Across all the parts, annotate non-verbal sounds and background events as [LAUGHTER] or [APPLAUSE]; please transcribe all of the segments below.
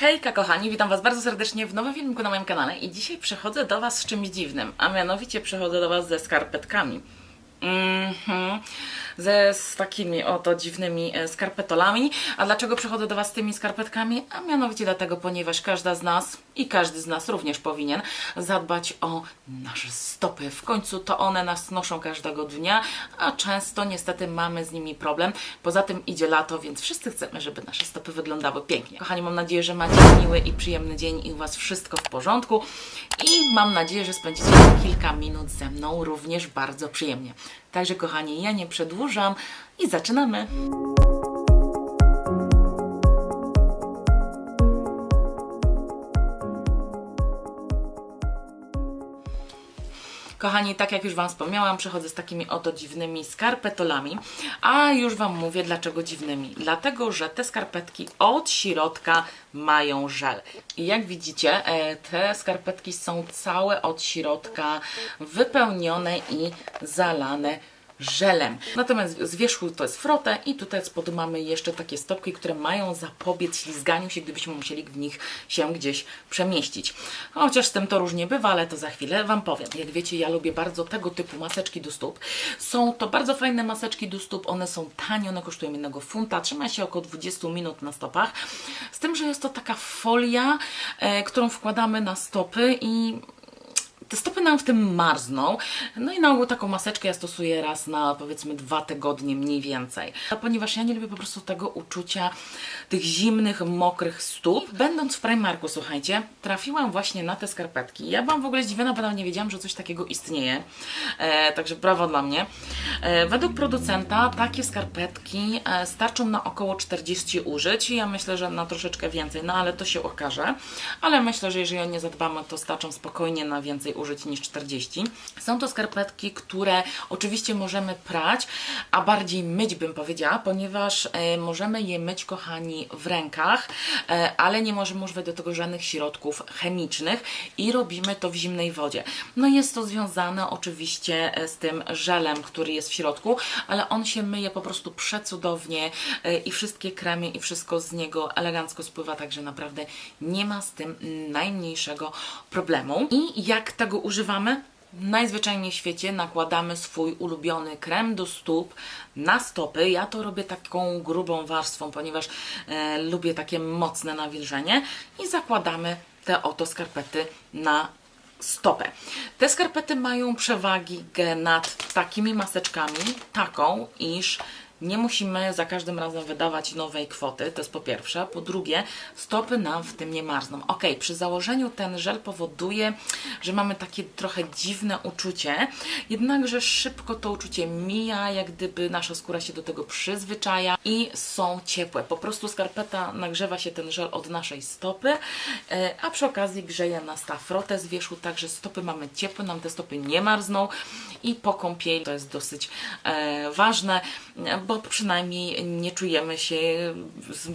Hejka kochani, witam Was bardzo serdecznie w nowym filmiku na moim kanale i dzisiaj przychodzę do Was z czymś dziwnym, a mianowicie przychodzę do Was ze skarpetkami. Mhm. Ze z takimi oto dziwnymi e, skarpetolami. A dlaczego przychodzę do Was z tymi skarpetkami? A mianowicie dlatego, ponieważ każda z nas i każdy z nas również powinien zadbać o nasze stopy. W końcu to one nas noszą każdego dnia, a często niestety mamy z nimi problem. Poza tym idzie lato, więc wszyscy chcemy, żeby nasze stopy wyglądały pięknie. Kochani, mam nadzieję, że macie miły i przyjemny dzień i u Was wszystko w porządku. I mam nadzieję, że spędzicie kilka minut ze mną również bardzo przyjemnie. Także kochani, ja nie przedłużam i zaczynamy. Kochani, tak jak już Wam wspomniałam, przychodzę z takimi oto dziwnymi skarpetolami, a już Wam mówię dlaczego dziwnymi. Dlatego, że te skarpetki od środka mają żel. I jak widzicie, e, te skarpetki są całe od środka wypełnione i zalane żelem. Natomiast z wierzchu to jest frotę i tutaj z spodu mamy jeszcze takie stopki, które mają zapobiec ślizganiu się, gdybyśmy musieli w nich się gdzieś przemieścić. Chociaż z tym to różnie bywa, ale to za chwilę Wam powiem. Jak wiecie, ja lubię bardzo tego typu maseczki do stóp. Są to bardzo fajne maseczki do stóp, one są tanie, one kosztują jednego funta, trzyma się około 20 minut na stopach. Z tym, że jest to taka folia, e, którą wkładamy na stopy i te stopy nam w tym marzną. No i na ogół taką maseczkę ja stosuję raz na powiedzmy dwa tygodnie mniej więcej. A ponieważ ja nie lubię po prostu tego uczucia tych zimnych, mokrych stóp. Będąc w Primarku, słuchajcie, trafiłam właśnie na te skarpetki. Ja byłam w ogóle zdziwiona, bo nie wiedziałam, że coś takiego istnieje. E, także brawo dla mnie. E, według producenta takie skarpetki e, starczą na około 40 użyć. Ja myślę, że na troszeczkę więcej, no ale to się okaże. Ale myślę, że jeżeli o nie zadbamy, to starczą spokojnie na więcej użyć niż 40. Są to skarpetki, które oczywiście możemy prać, a bardziej myć bym powiedziała, ponieważ e, możemy je myć, kochani, w rękach, e, ale nie możemy używać do tego żadnych środków chemicznych i robimy to w zimnej wodzie. No jest to związane oczywiście e, z tym żelem, który jest w środku, ale on się myje po prostu przecudownie i wszystkie kremy i wszystko z niego elegancko spływa, także naprawdę nie ma z tym najmniejszego problemu. I jak tego używamy? Najzwyczajniej w świecie nakładamy swój ulubiony krem do stóp na stopy. Ja to robię taką grubą warstwą, ponieważ e, lubię takie mocne nawilżenie i zakładamy te oto skarpety na stopę. Te skarpety mają przewagi nad takimi maseczkami, taką, iż nie musimy za każdym razem wydawać nowej kwoty, to jest po pierwsze. Po drugie, stopy nam w tym nie marzną. Ok, przy założeniu ten żel powoduje, że mamy takie trochę dziwne uczucie, jednakże szybko to uczucie mija, jak gdyby nasza skóra się do tego przyzwyczaja i są ciepłe. Po prostu skarpeta nagrzewa się ten żel od naszej stopy, e, a przy okazji grzeje nas ta frotę z wierzchu, także stopy mamy ciepłe, nam te stopy nie marzną i po kąpieli to jest dosyć e, ważne, bo przynajmniej nie czujemy się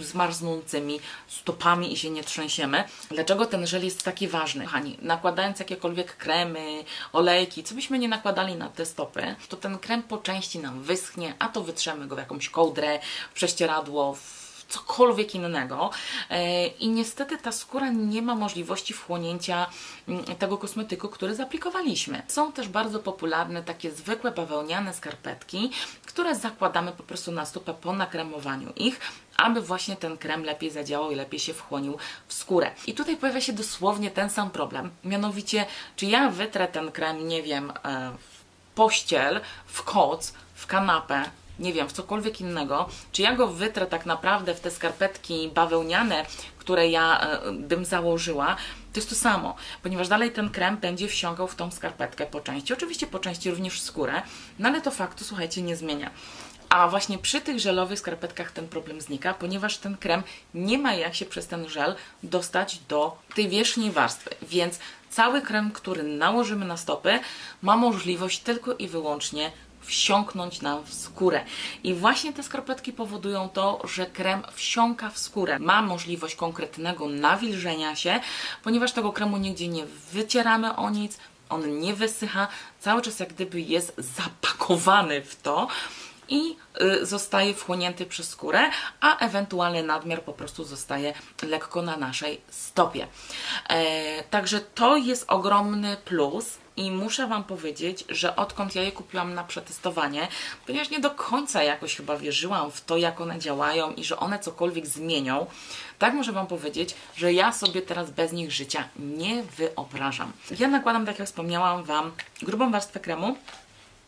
zmarznącymi stopami i się nie trzęsiemy. Dlaczego ten żel jest taki ważny? Kochani, nakładając jakiekolwiek kremy, olejki, co byśmy nie nakładali na te stopy, to ten krem po części nam wyschnie, a to wytrzemy go w jakąś kołdrę, w prześcieradło, w cokolwiek innego E, i niestety ta skóra nie ma możliwości wchłonięcia mm, tego kosmetyku, który zaaplikowaliśmy. Są też bardzo popularne takie zwykłe bawełniane skarpetki, które zakładamy po prostu na stopę po nakremowaniu ich, aby właśnie ten krem lepiej zadziałał i lepiej się wchłonił w skórę. I tutaj pojawia się dosłownie ten sam problem, mianowicie czy ja wytrę ten krem, nie wiem, e, w pościel, w koc, w kanapę, nie wiem, w cokolwiek innego, czy ja go wytrę tak naprawdę w te skarpetki bawełniane, które ja e, bym założyła, to jest to samo, ponieważ dalej ten krem będzie wsiąkał w tą skarpetkę po części, oczywiście po części również w skórę, no ale to faktu, słuchajcie, nie zmienia. A właśnie przy tych żelowych skarpetkach ten problem znika, ponieważ ten krem nie ma jak się przez ten żel dostać do tej wierzchniej warstwy, więc cały krem, który nałożymy na stopy, ma możliwość tylko i wyłącznie wsiąknąć nam w skórę. I właśnie te skarpetki powodują to, że krem wsiąka w skórę. Ma możliwość konkretnego nawilżenia się, ponieważ tego kremu nigdzie nie wycieramy o nic, on nie wysycha, cały czas jak gdyby jest zapakowany w to. i y, zostaje wchłonięty przez skórę, a ewentualny nadmiar po prostu zostaje lekko na naszej stopie. E, także to jest ogromny plus. I muszę Wam powiedzieć, że odkąd ja je kupiłam na przetestowanie, ponieważ nie do końca jakoś chyba wierzyłam w to, jak one działają i że one cokolwiek zmienią, tak muszę Wam powiedzieć, że ja sobie teraz bez nich życia nie wyobrażam. Ja nakładam, tak jak wspomniałam Wam, grubą warstwę kremu,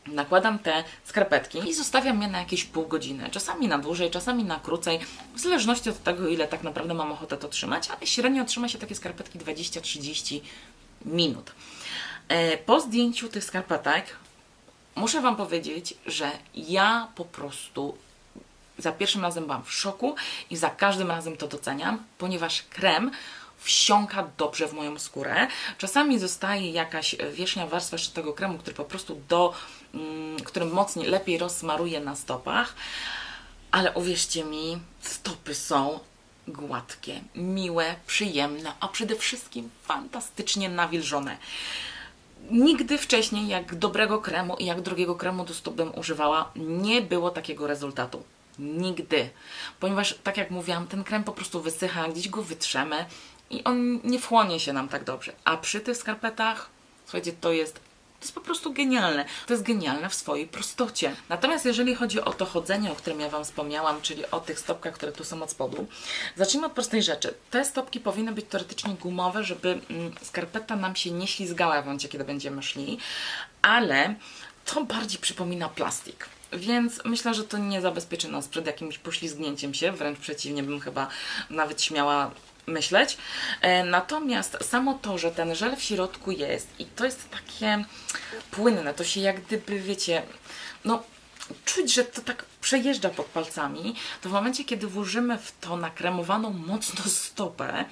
nakładam te skarpetki i zostawiam je na jakieś pół godziny. Czasami na dłużej, czasami na krócej, w zależności od tego, ile tak naprawdę mam ochotę to trzymać, ale średnio trzyma się takie skarpetki 20-30 minut. E, Po zdjęciu tych skarpetek muszę Wam powiedzieć, że ja po prostu za pierwszym razem byłam w szoku i za każdym razem to doceniam, ponieważ krem wsiąka dobrze w moją skórę. Czasami zostaje jakaś wierzchnia warstwa jeszcze tego kremu, który po prostu do, mm, którym mocniej, lepiej rozsmaruje na stopach, ale uwierzcie mi, stopy są gładkie, miłe, przyjemne, a przede wszystkim fantastycznie nawilżone. Nigdy wcześniej, jak dobrego kremu i jak drogiego kremu do stóp bym używała, nie było takiego rezultatu. Nigdy. Ponieważ, tak jak mówiłam, ten krem po prostu wysycha, gdzieś go wytrzemy i on nie wchłonie się nam tak dobrze. A przy tych skarpetach, słuchajcie, to jest jest po prostu genialne. To jest genialne w swojej prostocie. Natomiast jeżeli chodzi o to chodzenie, o którym ja Wam wspomniałam, czyli o tych stopkach, które tu są od spodu, zacznijmy od prostej rzeczy. Te stopki powinny być teoretycznie gumowe, żeby mm, skarpeta nam się nie ślizgała w momencie, kiedy będziemy szli, ale to bardziej przypomina plastik. Więc myślę, że to nie zabezpieczy nas przed jakimś poślizgnięciem się, wręcz przeciwnie, bym chyba nawet śmiała myśleć. E, Natomiast samo to, że ten żel w środku jest i to jest takie płynne, to się jak gdyby, wiecie, no czuć, że to tak przejeżdża pod palcami, to w momencie, kiedy włożymy w to nakremowaną mocno stopę,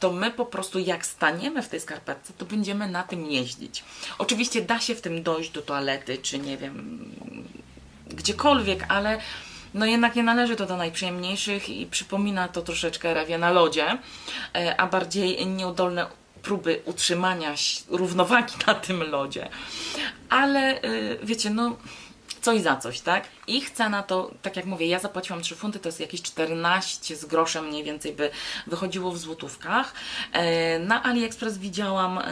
to my po prostu jak staniemy w tej skarpetce, to będziemy na tym jeździć. Oczywiście da się w tym dojść do toalety, czy nie wiem, gdziekolwiek, ale no jednak nie należy to do najprzyjemniejszych i przypomina to troszeczkę rawie na lodzie, e, a bardziej nieudolne próby utrzymania równowagi [LAUGHS] na tym lodzie. Ale y, wiecie, no coś za coś, tak? Ich cena to, tak jak mówię, ja zapłaciłam 3 funty, to jest jakieś 14 z groszem mniej więcej by wychodziło w złotówkach. E, Na AliExpress widziałam e,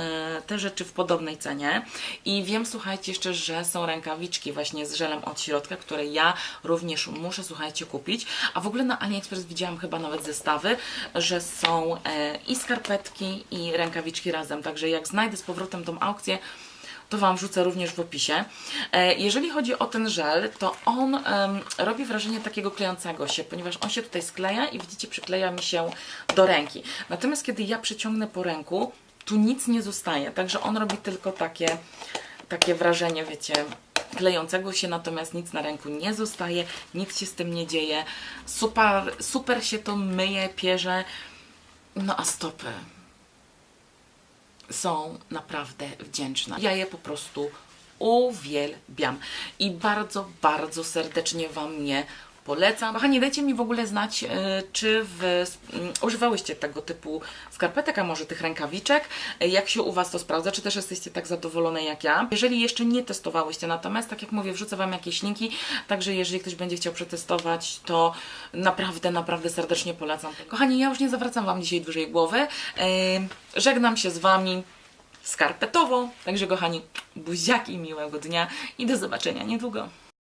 te rzeczy w podobnej cenie i wiem, słuchajcie, jeszcze, że są rękawiczki właśnie z żelem od środka, które ja również muszę, słuchajcie, kupić. A w ogóle na AliExpress widziałam chyba nawet zestawy, że są e, i skarpetki i rękawiczki razem, także jak znajdę z powrotem tą aukcję, to Wam wrzucę również w opisie. E, Jeżeli chodzi o ten żel, to on em, robi wrażenie takiego klejącego się, ponieważ on się tutaj skleja i widzicie, przykleja mi się do ręki. Natomiast kiedy ja przyciągnę po ręku, tu nic nie zostaje, także on robi tylko takie, takie wrażenie, wiecie, klejącego się, natomiast nic na ręku nie zostaje, nic się z tym nie dzieje. Super, super się to myje, pierze. No a stopy są naprawdę wdzięczne. Ja je po prostu uwielbiam i bardzo, bardzo serdecznie Wam je polecam. Kochani, dajcie mi w ogóle znać, e, czy Wy używałyście tego typu skarpetek, a może tych rękawiczek, e, jak się u Was to sprawdza, czy też jesteście tak zadowolone jak ja. Jeżeli jeszcze nie testowałyście, natomiast tak jak mówię, wrzucę Wam jakieś linki, także jeżeli ktoś będzie chciał przetestować, to naprawdę, naprawdę serdecznie polecam. Kochani, ja już nie zawracam Wam dzisiaj dłużej głowy. E, Żegnam się z Wami skarpetowo. Także kochani, buziaki, miłego dnia i do zobaczenia niedługo.